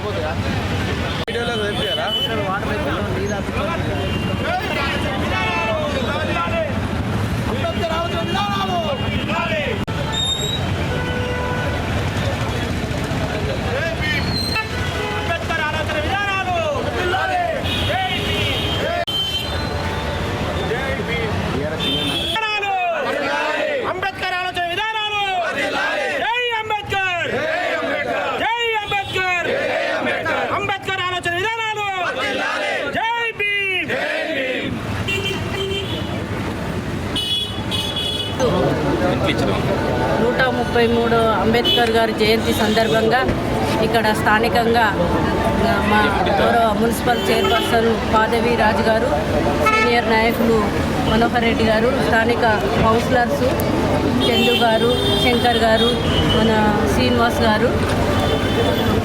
సరిపోతుందా? వీడియోలో తెలిపారా నూట ముప్పై మూడు అంబేద్కర్ గారి జయంతి సందర్భంగా ఇక్కడ స్థానికంగా మా గౌరవ మున్సిపల్ చైర్పర్సన్ పాదవి రాజు గారు సీనియర్ నాయకులు మనోహర్ రెడ్డి గారు స్థానిక కౌన్సిలర్స్ చందు గారు శంకర్ గారు మన శ్రీనివాస్ గారు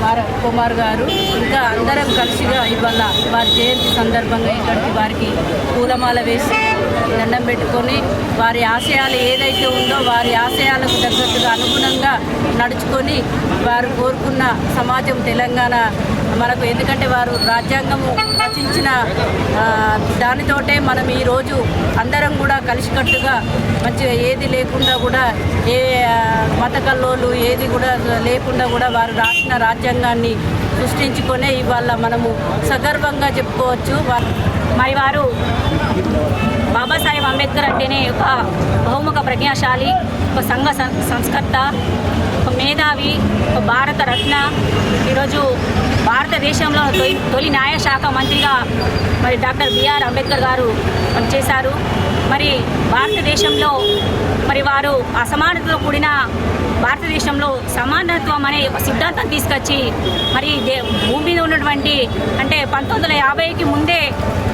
కుమార్ కుమార్ గారు ఇంకా అందరం కలిసిగా ఇవాళ వారి జయంతి సందర్భంగా ఇక్కడికి వారికి పూలమాల వేసి దండం పెట్టుకొని వారి ఆశయాలు ఏదైతే ఉందో వారి ఆశయాలకు తగ్గట్టుగా అనుగుణంగా నడుచుకొని వారు కోరుకున్న సమాజం తెలంగాణ మనకు ఎందుకంటే వారు రాజ్యాంగము రచించిన దానితోటే మనం ఈరోజు అందరం కూడా కలిసికట్టుగా మంచిగా ఏది లేకుండా కూడా ఏ ఆ, మత కల్లోలు ఏది కూడా లేకుండా కూడా వారు రాసిన రాజ్యాంగాన్ని సృష్టించుకొనే ఇవాళ మనము సగర్వంగా చెప్పుకోవచ్చు. మరి వారు బాబాసాహెబ్ అంబేద్కర్ అంటేనే ఒక బహుముఖ ప్రజ్ఞాశాలి ఒక సంఘ సం- సంస్కర్త. ఒక మేధావి ఒక భారత రత్న ఈరోజు భారతదేశంలో తొలి తొలి న్యాయశాఖ మంత్రిగా మరి డాక్టర్ బిఆర్ అంబేద్కర్ గారు పనిచేశారు. మరి భారతదేశంలో మరి వారు అసమానతతో కూడిన భారతదేశంలో సమానత్వం అనే ఒక సిద్ధాంతం తీసుకొచ్చి మరి దే భూమి మీద ఉన్నటువంటి అంటే పంతొమ్మిది వందల యాభైకి ముందే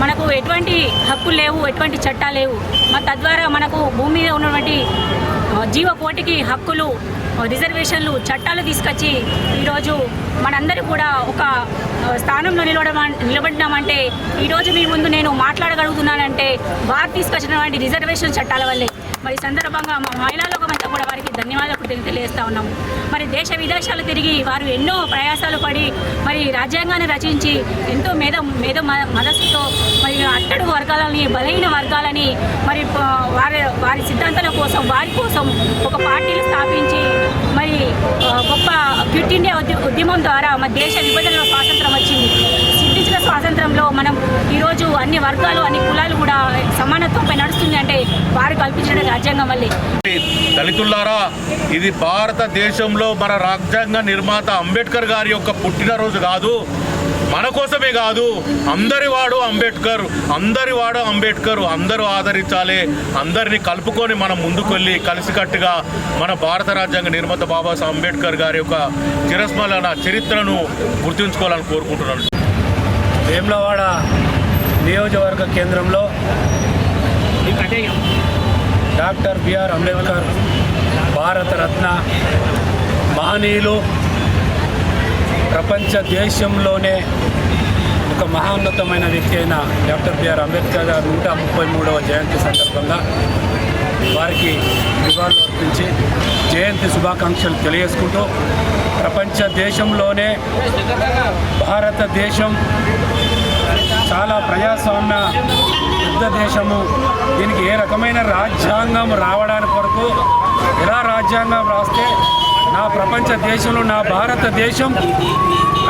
మనకు ఎటువంటి హక్కులు లేవు ఎటువంటి చట్టాలు లేవు. మరి తద్వారా మనకు భూమి మీద ఉన్నటువంటి జీవకోటికి హక్కులు రిజర్వేషన్లు చట్టాలు తీసుకొచ్చి ఈరోజు మనందరూ కూడా ఒక స్థానంలో నిలబడమ నిలబడినామంటే ఈరోజు మీ ముందు నేను మాట్లాడగలుగుతున్నానంటే వారు తీసుకొచ్చినటువంటి రిజర్వేషన్ చట్టాల వల్లే. మరి సందర్భంగా మా మహిళా లోకమంతా కూడా వారికి ధన్యవాదాలు తెలియజేస్తా ఉన్నాము. మరి దేశ విదేశాలు తిరిగి వారు ఎన్నో ప్రయాసాలు పడి మరి రాజ్యాంగాన్ని రచించి ఎంతో మేధ మేధ మనస్సుతో మరి అట్టడు వర్గాలని బలహీన వర్గాలని మరి వారి వారి సిద్ధాంతాల కోసం వారి కోసం ఒక పార్టీలు స్థాపించి మరి గొప్ప క్విట్ ఇండియా ఉద్య- ఉద్యమం ద్వారా మన దేశ విభజనలో మనం ఈరోజు అన్ని వర్గాలు అన్ని కులాలు కూడా సమానత్వంపై నడుస్తుంది అంటే వారు కల్పించిన రాజ్యాంగం వల్లే. దళితులారా ఇది భారతదేశంలో మన రాజ్యాంగ నిర్మాత అంబేద్కర్ గారి యొక్క పుట్టినరోజు కాదు మన కోసమే కాదు అందరి వాడు అంబేద్కర్ అందరి వాడు అంబేద్కర్ అందరూ ఆదరించాలి అందరినీ కలుపుకొని మనం ముందుకు వెళ్ళి కలిసికట్టుగా మన భారత రాజ్యాంగ నిర్మాత బాబాసాహెబ్ అంబేద్కర్ గారి యొక్క చిరస్మరణ చరిత్రను గుర్తుంచుకోవాలని కోరుకుంటున్నాను. వేములవాడ నియోజకవర్గ కేంద్రంలో డాక్టర్ బిఆర్ అంబేద్కర్ భారతరత్న మహనీయులు ప్రపంచ దేశంలోనే ఒక మహాన్నతమైన వ్యక్తి అయిన డాక్టర్ బిఆర్ అంబేద్కర్ గారు నూట ముప్పై మూడవ జయంతి సందర్భంగా వారికి నివాళులు అర్పించి జయంతి శుభాకాంక్షలు తెలియజేసుకుంటూ ప్రపంచ దేశంలోనే భారతదేశం చాలా ప్రజాస్వామ్య పెద్ద దేశము. దీనికి ఏ రకమైన రాజ్యాంగం రావడానికి కొరకు ఎలా రాజ్యాంగం రాస్తే నా ప్రపంచ దేశంలో నా భారతదేశం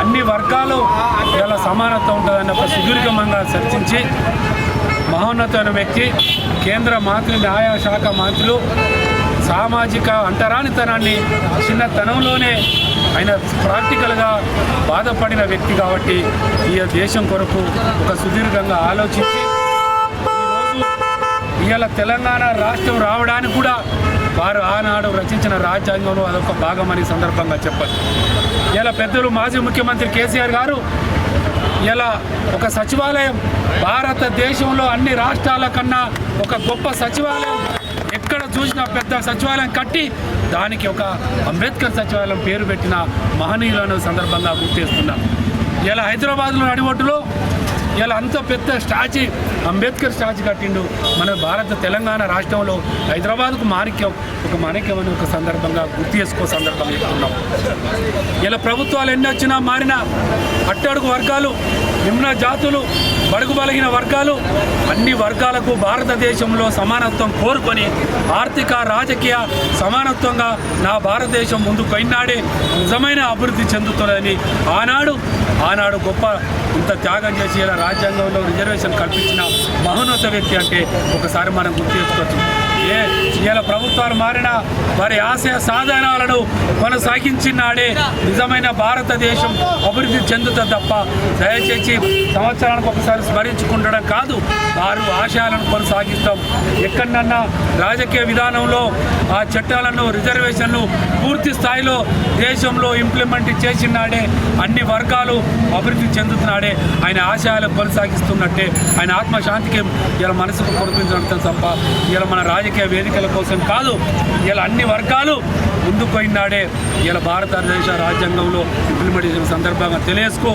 అన్ని వర్గాలు ఇలా సమానత్వం ఉంటుందని ఒక సుదీర్ఘంగా చర్చించి మహోన్నతమైన వ్యక్తి కేంద్ర మంత్రి న్యాయ శాఖ మంత్రులు సామాజిక అంటరానితనాన్ని చిన్నతనంలోనే ఆయన ప్రాక్టికల్గా బాధపడిన వ్యక్తి కాబట్టి ఈ దేశం కొరకు ఒక సుదీర్ఘంగా ఆలోచించి ఇవాళ తెలంగాణ రాష్ట్రం రావడానికి కూడా వారు ఆనాడు రచించిన రాజ్యాంగంలో అదొక భాగమని సందర్భంగా చెప్పాలి ఇలా పెద్దలు మాజీ ముఖ్యమంత్రి కేసీఆర్ గారు ఇలా ఒక సచివాలయం భారతదేశంలో అన్ని రాష్ట్రాల కన్నా ఒక గొప్ప సచివాలయం ఎక్కడ చూసినా పెద్ద సచివాలయం కట్టి దానికి ఒక అంబేద్కర్ సచివాలయం పేరు పెట్టిన మహనీయులను సందర్భంగా గుర్తిస్తున్నాం ఇలా హైదరాబాద్లో నడిబొట్టులో ఇలా అంత పెద్ద స్టాచ్యూ అంబేద్కర్ స్టాచ్యూ కట్టిండు మన భారత తెలంగాణ రాష్ట్రంలో హైదరాబాద్కు మాణిక్యం ఒక మాణిక్యం అనే ఒక సందర్భంగా గుర్తు చేసుకో సందర్భంగా చెప్తున్నాం. ఇలా ప్రభుత్వాలు ఎన్ని వచ్చినా మారినా అట్టడుగు వర్గాలు నిమ్న జాతులు బడుగు బలిగిన వర్గాలు అన్ని వర్గాలకు భారతదేశంలో సమానత్వం కోరుకొని ఆర్థిక రాజకీయ సమానత్వంగా నా భారతదేశం ముందు పోయినాడే నిజమైన అభివృద్ధి చెందుతుందని ఆనాడు ఆనాడు గొప్ప ఇంత త్యాగం చేసి ఇలా రాజ్యాంగంలో రిజర్వేషన్ కల్పించిన మహోన్నత వ్యక్తి అంటే ఒకసారి మనం గుర్తు చేసుకోవచ్చు. ఏ ఇలా ప్రభుత్వాలు మారిన వారి ఆశయ సాధనాలను కొనసాగించినాడే నిజమైన భారతదేశం అభివృద్ధి చెందుతుంది తప్ప దయచేసి సంవత్సరానికి ఒకసారి స్మరించుకుంటడం కాదు వారు ఆశయాలను కొనసాగిస్తాం. ఎక్కడన్నా రాజకీయ విధానంలో ఆ చట్టాలను రిజర్వేషన్లు పూర్తి స్థాయిలో దేశంలో ఇంప్లిమెంట్ చేసినాడే అన్ని వర్గాలు అభివృద్ధి చెందుతున్నాడే ఆయన ఆశయాలను కొనసాగిస్తున్నట్టే ఆయన ఆత్మశాంతికి ఇలా మనసుకు కురిపించడం తప్ప ఇలా మన రాజకీయ వేదికల కోసం కాదు ఇలా అన్ని వర్గాలు ముందుకు పోయినాడే. ఇలా భారతదేశ రాజ్యాంగంలో ఇంప్లిమెంట్ చేసిన సందర్భంగా తెలియజేసుకో.